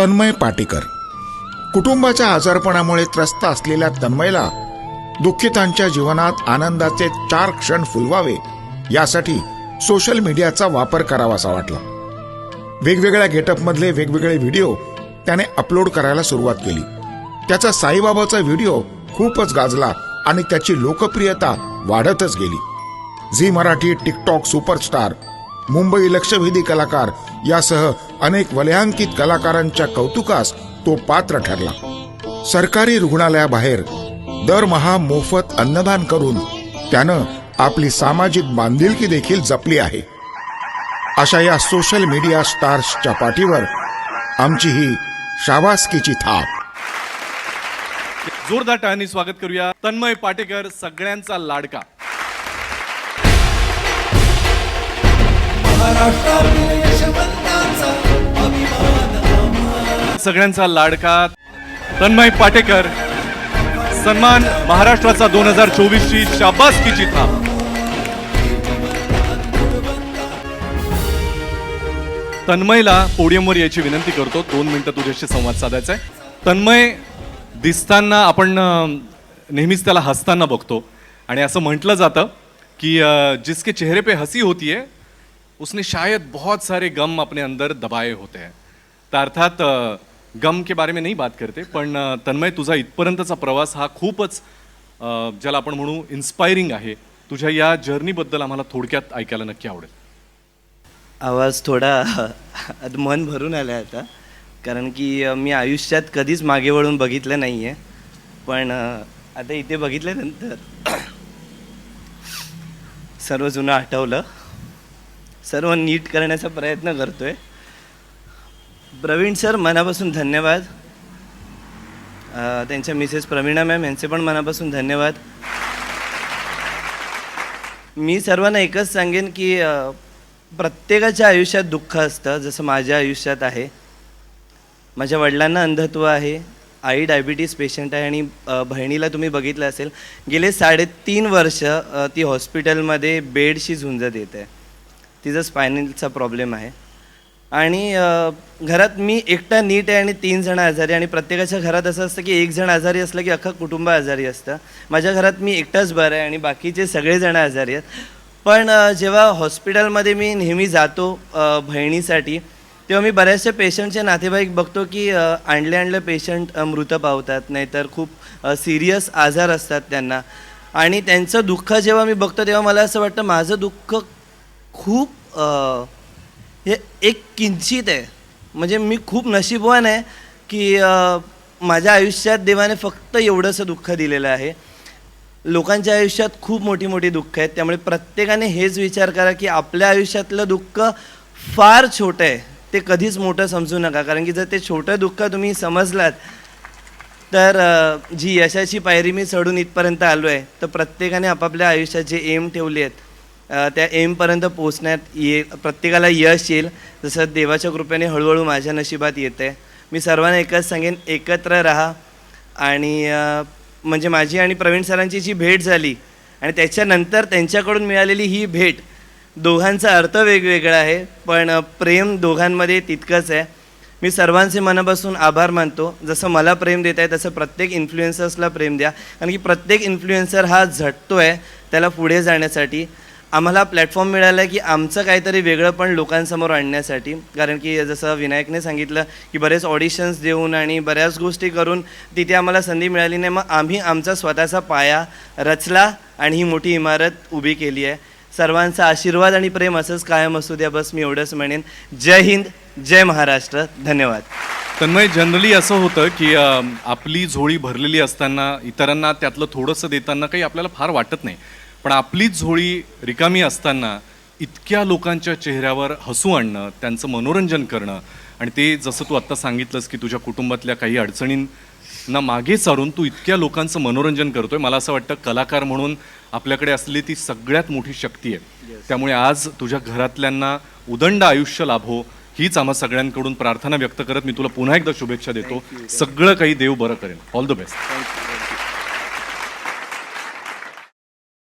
तन्मय पाटेकर. कुटुंबाच्या आजारपणामुळे त्रस्त असलेल्या तन्मयला दुःखितांच्या जीवनात आनंदाचे चार क्षण फुलवावे यासाठी सोशल मीडियाचा वापर करावासा वाटला. वेगवेगळ्या गेटअपमधले वेगवेगळे व्हिडिओ त्याने अपलोड करायला सुरुवात केली. त्याचा साईबाबाचा व्हिडिओ खूपच गाजला आणि त्याची लोकप्रियता वाढतच गेली. Zee Marathi TikTok superstar Mumbai लक्षवेधी कलाकार यासह अनेक वलयांकित कलाकारांच्या कौतुकास तो पात्र ठरला. सरकारी रुग्णालयाबाहेर दरमहा मोफत अन्नदान करून त्यानं आपली सामाजिक बांधिलकी देखील जपली आहे. अशा या सोशल मीडिया स्टार्सच्या पाठीवर आमची ही शाबासकीची थाप. जोरदार टाळ्यांनी स्वागत करूया. तन्मय पाटेकर सगळ्यांचा लाडका. सगळ्यांचा लाडका तन्मय पाटेकर. सन्मान महाराष्ट्राचा दोन हजार चोवीस ची शाबासकीची थाप तन्मयला पोडियमवर यायची विनंती करतो. दोन मिनिटं तुझ्याशी संवाद साधायचा आहे तन्मय दिसताना आपण नेहमीच त्याला हसताना बघतो. आणि असं म्हटलं जातं की जिसके चेहरे पे हसी होती है उसने शायद बहुत सारे गम अपने अंदर दबाए होते हैं। तर अर्थात गम के बारे में नहीं बात करते पण तन्मय तुझा इथपर्यंतचा प्रवास हा खूपच ज्याला आपण म्हणू इन्स्पायरिंग आहे. तुझ्या या जर्नीबद्दल आम्हाला थोडक्यात ऐकायला नक्की आवडेल. आवाज थोडा मन भरून आलं आहे आता. कारण की मी आयुष्यात कधीच मागे वळून बघितलं नाही आहे पण आता इथे बघितल्यानंतर सर्व जुनं आठवलं. सर्व नीट करण्याचा प्रयत्न करतो आहे प्रवीण सर मनापासून धन्यवाद. त्यांच्या मिसेस प्रवीणा मॅम यांचे पण मनापासून धन्यवाद. मी सर्वांना एकच सांगेन की प्रत्येकाच्या आयुष्यात दुःख असतं जसं माझ्या आयुष्यात आहे. माझ्या वडिलांना अंधत्व आहे आई डायबिटीस पेशंट आहे आणि बहिणीला तुम्ही बघितलं असेल गेले साडेतीन वर्ष ती हॉस्पिटलमध्ये बेडशी झुंजत देत. आहे तिचा स्पायनलचा प्रॉब्लेम आहे. आणि घरात मी एकटा नीट आहे आणि तीन जण आजारी आणि प्रत्येकाच्या घरात असं असतं की एक जण आजारी असलं की अख्खं कुटुंब आजारी असतं. माझ्या घरात मी एकटाच बरं आहे आणि बाकीचे सगळेजण आजारी आहेत. पण जेव्हा हॉस्पिटलमध्ये मी नेहमी जातो बहिणीसाठी तेव्हा मी बऱ्याचशा पेशंटचे नातेवाईक बघतो की आणले आणले पेशंट मृत पावतात नाहीतर खूप सिरियस आजार असतात त्यांना. आणि त्यांचं दुःख जेव्हा मी बघतो तेव्हा मला असं वाटतं माझं दुःख खूप हे एक किंचित आहे. म्हणजे मी खूप नशीबवान आहे की माझ्या आयुष्यात देवाने फक्त एवढंसं दुःख दिलेलं आहे. लोकांच्या आयुष्यात खूप मोठी मोठी दुःख आहेत. त्यामुळे प्रत्येकाने हेच विचार करा की आपल्या आयुष्यातलं दुःख फार छोटं आहे. ते कधीच मोठं समजू नका. कारण की जर ते छोटं दुःख तुम्ही समजलात तर जी यशाची पायरी मी चढून इथपर्यंत आलो आहे तर प्रत्येकाने आपापल्या आयुष्यात जे एम ठेवले आहेत. त्या एमपर्यंत पोचण्यात ये प्रत्येकाला यश येईल. जसं देवाच्या कृपेने हळूहळू माझ्या नशिबात येते आहे मी सर्वांना एकच सांगेन एकत्र राहा. आणि म्हणजे माझी आणि प्रवीण सरांची जी भेट झाली आणि त्याच्यानंतर त्यांच्याकडून मिळालेली ही भेट दोघांचा अर्थ वेगवेगळा आहे. पण प्रेम दोघांमध्ये तितकंच आहे. मी सर्वांचे मनापासून आभार मानतो. जसं मला प्रेम देत आहे तसं प्रत्येक इन्फ्लुएन्सर्सला प्रेम द्या. कारण की प्रत्येक इन्फ्लुएन्सर हा झटतो आहे त्याला पुढे जाण्यासाठी. आम्हाला प्लॅटफॉर्म मिळाला आहे की आमचं काहीतरी वेगळं पण लोकांसमोर आणण्यासाठी. कारण की जसं विनायकने सांगितलं की बरेच ऑडिशन्स देऊन आणि बऱ्याच गोष्टी करून तिथे आम्हाला संधी मिळाली नाही. मग आम्ही आमचा स्वतःचा पाया रचला आणि ही मोठी इमारत उभी केली आहे. सर्वांचा आशीर्वाद आणि प्रेम असंच कायम असू द्या बस मी एवढंच म्हणेन. जय हिंद जय महाराष्ट्र. धन्यवाद. तन्मय जनरली असं होतं की आपली झोळी भरलेली असताना इतरांना त्यातलं थोडंसं देताना काही आपल्याला फार वाटत नाही. पण आपलीच झोळी रिकामी असताना इतक्या लोकांच्या चेहऱ्यावर हसू आणणं त्यांचं मनोरंजन करणं आणि ते जसं तू आत्ता सांगितलंस की तुझ्या कुटुंबातल्या काही अडचणींना मागे सारून तू इतक्या लोकांचं मनोरंजन करतोय. मला असं वाटतं कलाकार म्हणून आपल्याकडे असलेली ती सगळ्यात मोठी शक्ती आहे. त्यामुळे आज तुझ्या घरातल्यांना उदंड आयुष्य लाभो हीच आम्हा सगळ्यांकडून प्रार्थना व्यक्त करत मी तुला पुन्हा एकदा शुभेच्छा देतो. सगळं काही देव बरं करेल. All the best